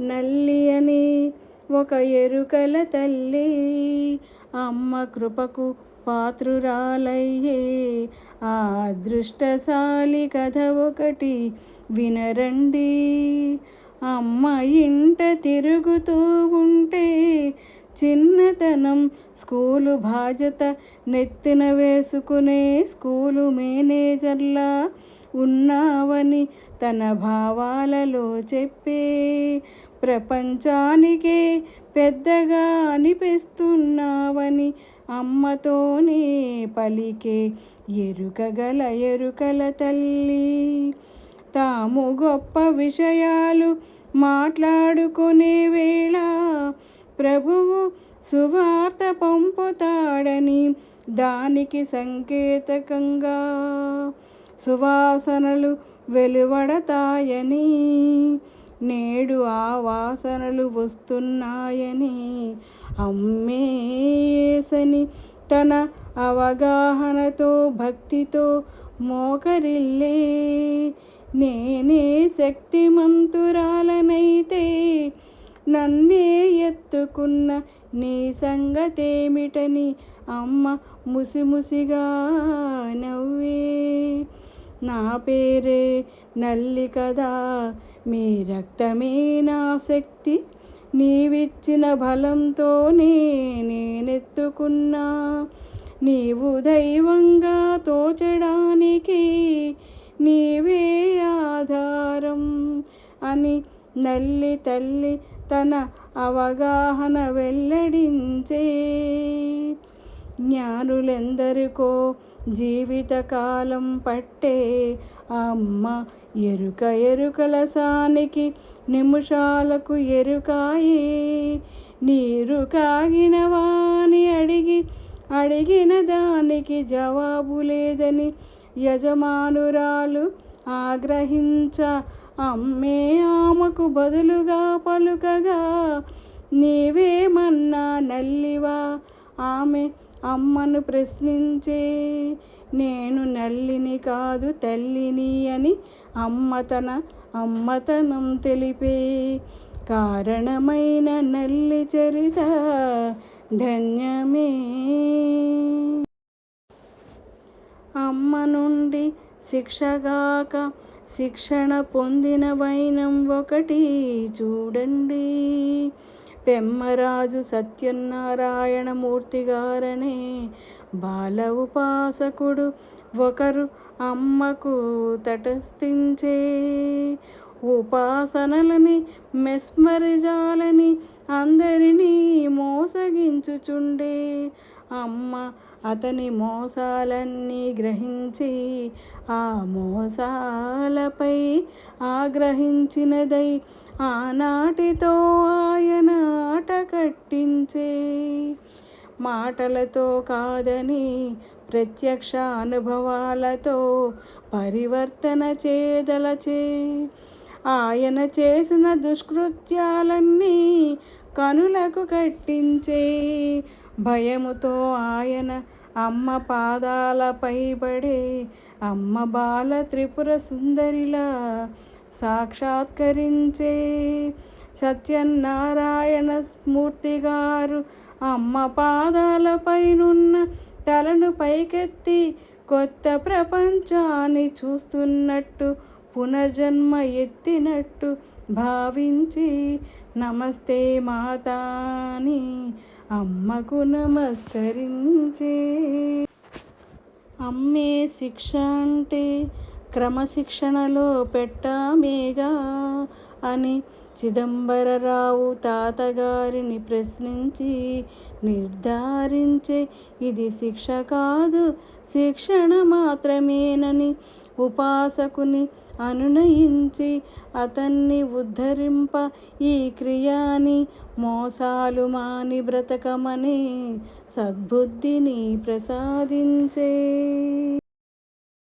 నల్లి అని ఒక ఎరుకల తల్లి. అమ్మ కృపకు పాత్రురాలయ్యే ఆ అదృష్టశాలి కథ ఒకటి వినరండి. అమ్మ ఇంట తిరుగుతూ ఉంటే చిన్నతనం స్కూలు బాధ్యత నెత్తిన వేసుకునే స్కూలు మేనేజర్లా ఉన్నావని తన భావాలలో చెప్పే ప్రపంచానికే పెద్దగా అనిపిస్తున్నావని అమ్మతోనే పలికే ఎరుకగల ఎరుకల తల్లి. తాము గొప్ప విషయాలు మాట్లాడుకునే వేళ ప్రభువు సువార్త పంపుతాడని దానికి సంకేతకంగా సువాసనలు వెలువడతాయని వాసనలు వస్తున్నాయని అమ్మేసని తన అవగాహనతో భక్తితో మోకరిల్లే నేనే శక్తిమంతురాలనైతే నన్నే ఎత్తుకున్న నీ సంగతేమిటని అమ్మ ముసిముసిగా నవ్వే నా పేరే నల్లి కదా. మీ రక్తమే నా శక్తి. నీవిచ్చిన బలంతోనే నేనెత్తుకున్నా. నీవు దైవంగా తోచడానికి నీవే ఆధారం అని నల్లి తల్లి తన అవగాహన వెల్లడించే. జ్ఞానులెందరికో జీవితకాలం పట్టే అమ్మ ఎరుక ఎరుకల సానికి నిమిషాలకు ఎరుకాయే. నీరు కాగినవాని అడిగి అడిగిన దానికి జవాబు లేదని యజమానురాలు ఆగ్రహించ అమ్మే ఆమెకు బదులుగా పలుకగా నీవేమన్నా అమ్మను ప్రశ్నించే నేను నల్లిని కాదు తల్లిని అని అమ్మ తన అమ్మతనం తెలిపే కారణమైన నల్లి చరిత ధన్యమే. అమ్మ నుండి శిక్షగాక శిక్షణ పొందిన వైనం ఒకటి చూడండి. పెమ్మరాజు సత్యనారాయణమూర్తి గారనే బాల ఉపాసకుడు ఒకరు అమ్మకు తటస్థించే ఉపాసనలని మెస్మరిజాలని అందరినీ మోసగించుచుండే అమ్మ అతని మోసాలన్నీ గ్రహించి ఆ మోసాలపై ఆగ్రహించినదై ఆనాటితో ఆయన ఆట కట్టించే మాటలతో కాదని ప్రత్యక్ష అనుభవాలతో పరివర్తన చేదలచే. ఆయన చేసిన దుష్కృత్యాలన్నీ కనులకు కట్టించే భయముతో ఆయన అమ్మ పాదాలపై పడే అమ్మ బాల త్రిపుర సుందరిలా సాక్షాత్కరించే సత్యనారాయణ మూర్తి గారు అమ్మ పాదాలపైనున్న తలను పైకెత్తి కొత్త ప్రపంచాన్ని చూస్తున్నట్టు పునర్జన్మ ఎత్తినట్టు భావించి నమస్తే మాతాని అమ్మకు నమస్కరించే అమ్మే శిక్ష అంటే క్రమశిక్షణలో పెట్టామేగా అని చిదంబరరావు తాతగారిని ప్రశ్నించి నిర్ధారించే ఇది శిక్ష కాదు శిక్షణ మాత్రమేనని ఉపాసకుని అనునయించి అతన్ని ఉద్ధరింప ఈ క్రియాని మోసాలు మాని బ్రతకమని సద్బుద్ధిని ప్రసాదించే